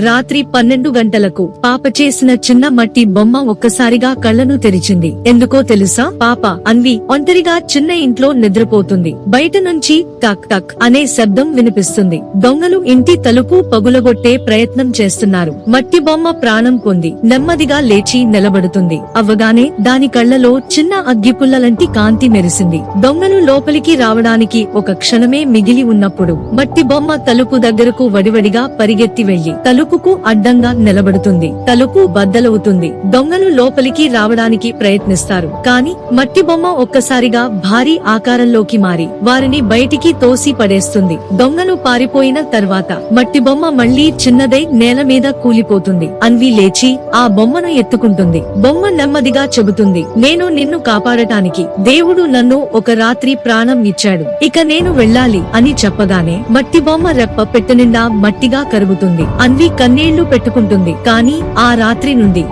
రాత్రి పన్నెండు గంటలకు పాప చేసిన చిన్న మట్టి బొమ్మ ఒక్కసారిగా కళ్ళను తెరిచింది. ఎందుకో తెలుసా? పాప అన్వి ఒంటరిగా చిన్న ఇంట్లో నిద్రపోతుంది. బయట నుంచి టక్ టక్ అనే శబ్దం వినిపిస్తుంది. దొంగలు ఇంటి తలుపు పగులగొట్టే ప్రయత్నం చేస్తున్నారు. మట్టి బొమ్మ ప్రాణం పొంది నెమ్మదిగా లేచి నిలబడుతుంది. అవ్వగానే దాని కళ్ళలో చిన్న అగ్గిపుల్లలంటి కాంతి మెరిసింది. దొంగలు లోపలికి రావడానికి ఒక క్షణమే మిగిలి ఉన్నప్పుడు మట్టి బొమ్మ తలుపు దగ్గరకు వడివడిగా పరిగెత్తి వెళ్ళి తలుపుకు అడ్డంగా నిలబడుతుంది. తలుపు బద్దలవుతుంది. దొంగలు లోపలికి రావడానికి ప్రయత్నిస్తారు. కాని మట్టి బొమ్మ ఒక్కసారిగా భారీ ఆకారంలోకి మారి వారిని బయటికి తోసి పడేస్తుంది. దొంగలు పారిపోయిన తర్వాత మట్టి బొమ్మ మళ్ళీ చిన్నదై నేల మీద కూలిపోతుంది. అన్వి లేచి ఆ బొమ్మను ఎత్తుకుంటుంది. బొమ్మ నెమ్మదిగా చెబుతుంది నేను నిన్ను కాపాడటానికి దేవుడు నన్ను ఒక రాత్రి ప్రాణం ఇచ్చాడు. ఇక నేను వెళ్ళాలి అని చెప్పగానే మట్టి బొమ్మ రెప్ప పెట్టనిండా మట్టిగా కరుగుతుంది. అన్వి కన్నీళ్ళు పెట్టుకుంటుంది. కానీ ఆ రాత్రి నుండి